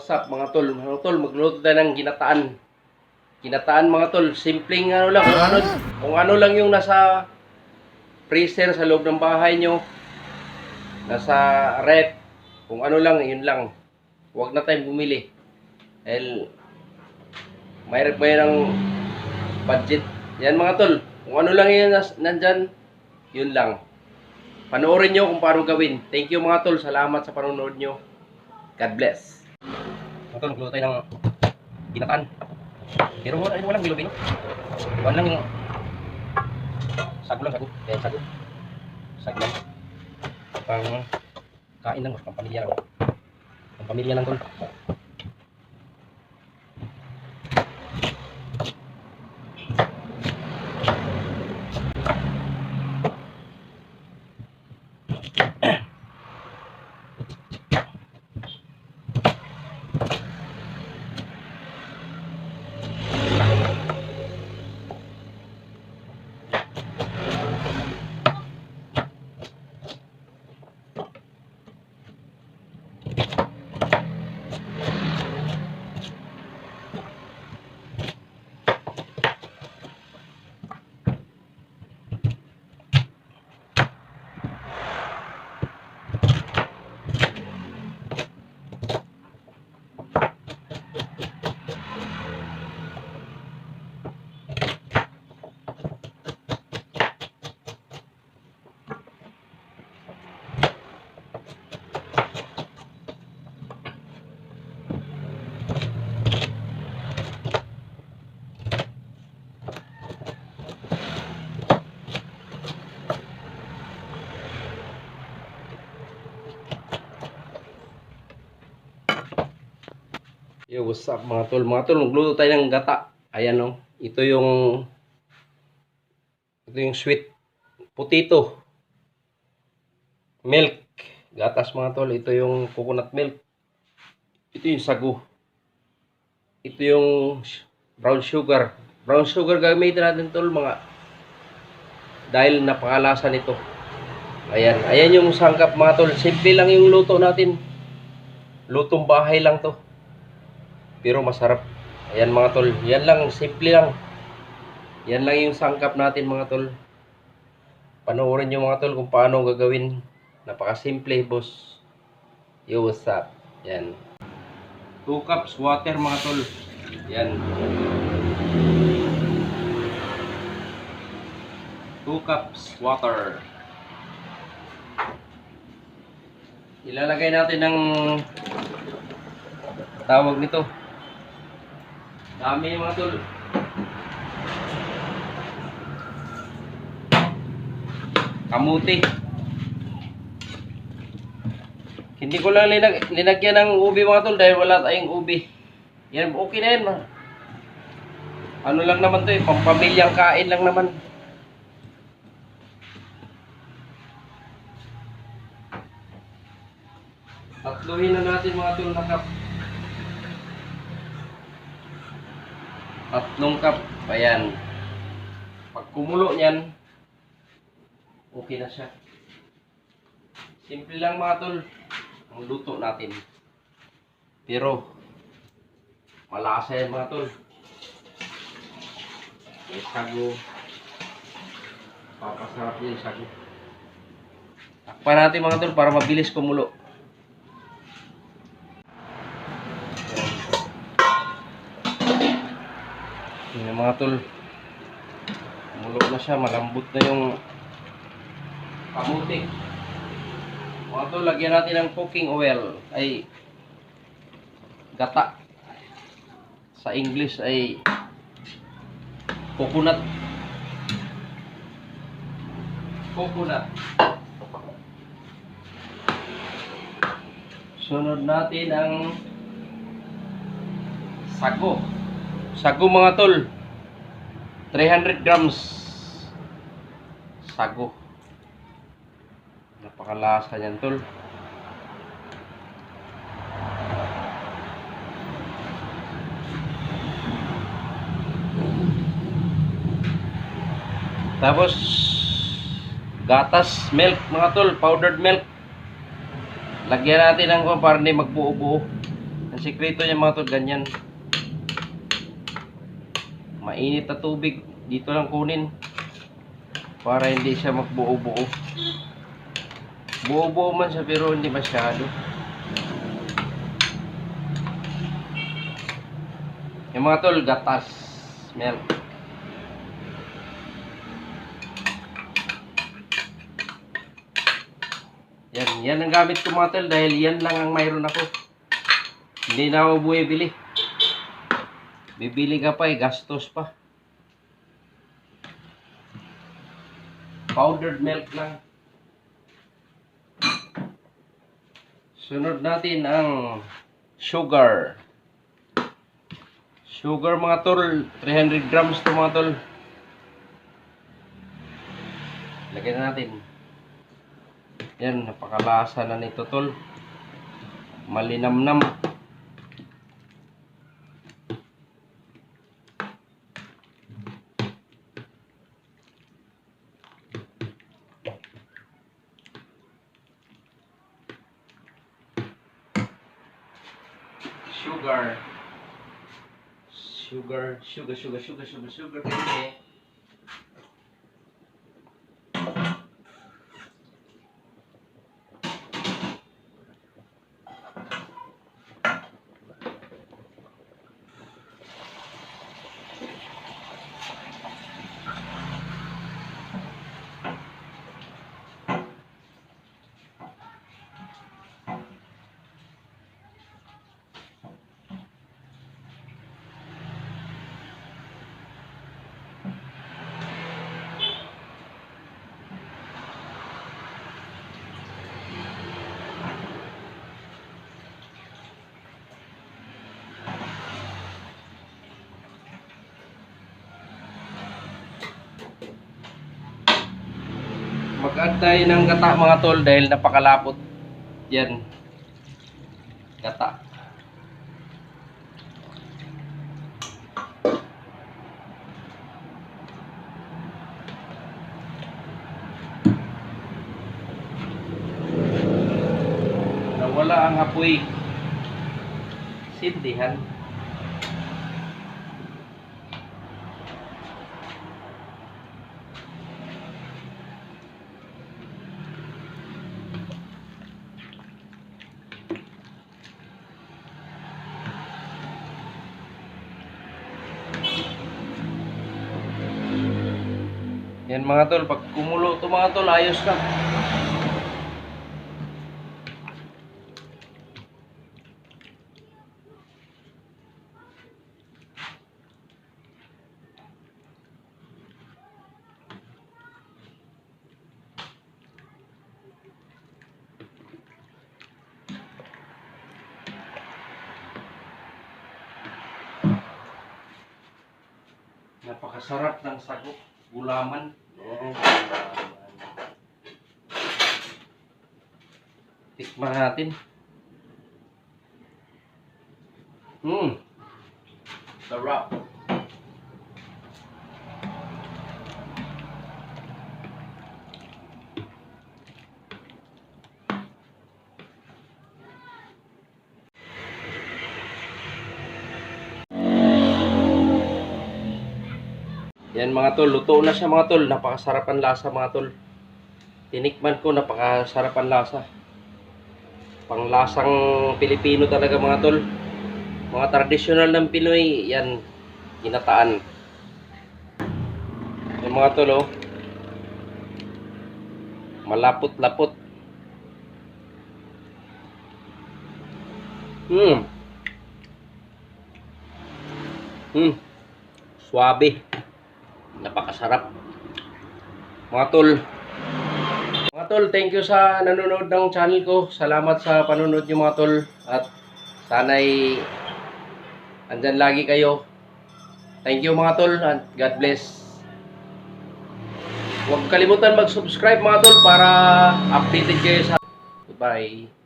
What's up mga tol? Mga tol, magluto tayo ng ginataan. Ginataan mga tol, simpleng ano lang, kung ano, kung ano lang yung nasa freezer sa loob ng bahay nyo, nasa rep, kung ano lang, yun lang. Huwag na tayong bumili. Dahil, pa yan ng budget. Yan mga tol, kung ano lang yun nandyan, yun lang. Panoorin nyo kung paano gawin. Thank you mga tol, salamat sa panonood nyo. God bless. Mga tol, magluto tayo ng ginataan. Pero wala, walang bilo-bilo. Wala lang yung sago lang, sago. Kaya sago. Sago lang. Pang kain lang, pang pamilya lang. Pang pamilya lang tol. Yo, what's up mga tol? Mga tol, magluto tayo ng gata. Ayan no. Ito yung ito yung sweet potato. Milk. Gatas mga tol. Ito yung coconut milk. Ito yung sago. Ito yung brown sugar. Brown sugar gamitin natin tol mga dahil napakalasa nito. Ayan. Ayan yung sangkap mga tol. Simple lang yung luto natin. Lutong bahay lang to. Pero masarap. Ayan mga tol. Yan lang, simple lang. Yan lang yung sangkap natin mga tol. Panoorin nyo mga tol kung paano gagawin. Napakasimple boss. Yo, what's up? Yan. 2 cups water mga tol. Yan. 2 cups water. Ilalagay natin ng tawag nito. Dami mga tol. Kamuti. Hindi ko lang linag linagyan ng ubi mga tol dahil wala tayong ubi. Yan, okay na yan. ma- Ano lang naman to eh, pampamilyang kain lang naman. Tatluhin na natin mga tol na cup. Tatlong cup. Ayan. Pag kumulo niyan, okay na siya. Simple lang mga tol. Ang luto natin. Pero, malasa yan mga tol. May sago. Papasarap yan sago. Takpan natin mga tol para mabilis kumulo. Yung mga tol, mulok na siya, malambot na yung kamuti. Mga tol, lagyan natin ng cooking oil, ay gata. Sa English ay coconut. Coconut. Sunod natin ang sago. Sago mga tol. 300 grams. Sago. Napakalasa niyan tol. Tapos gatas milk mga tol, powdered milk. Lagyan natin ng kung para hindi magbuo-buo. Ang sikreto niya mga tol, ganyan. Mainit na tubig. Dito lang kunin. Para hindi siya magbuo-buo. Buo-buo man siya pero hindi masyado. Yung mga tol, gatas. Milk. Yan, yan ang gamit ko mga tol dahil yan lang ang mayroon ako. Hindi na ako bumibili. Bibili ka pa eh, gastos pa. Powdered milk lang. Sunod natin ang sugar. Sugar mga tol, 300 grams to mga tol. Lagyan na natin. Yan, napakalasa na nito tol. Malinamnam. Sugar. Sugar, sugar, sugar, sugar, sugar, sugar. Mag-add tayo ng gata mga tol dahil napakalapot. Yan. Gata. Nawala ang apoy. Sindihan. Yan mga tol, pag kumulo to mga tol, ayos ka. Napakasarap ng sagok, gulaman. Yan, gulaman. Tikman natin. Hmm. Sarap. Yan mga tol, luto na siya mga tol. Napakasarap ang lasa mga tol. Tinikman ko, napakasarap ang lasa. Panglasang Pilipino talaga mga tol. Mga tradisyonal ng Pinoy, yan, ginataan. Yung mga tol, oh. Malapot-lapot. Hmm. Hmm. Suabe. Napakasarap. Mga tol. Mga tol, thank you sa nanonood ng channel ko. Salamat sa panonood niyo mga tol. At sana'y andyan lagi kayo. Thank you mga tol at God bless. Huwag kalimutan mag-subscribe mga tol para updated kayo sa... Goodbye.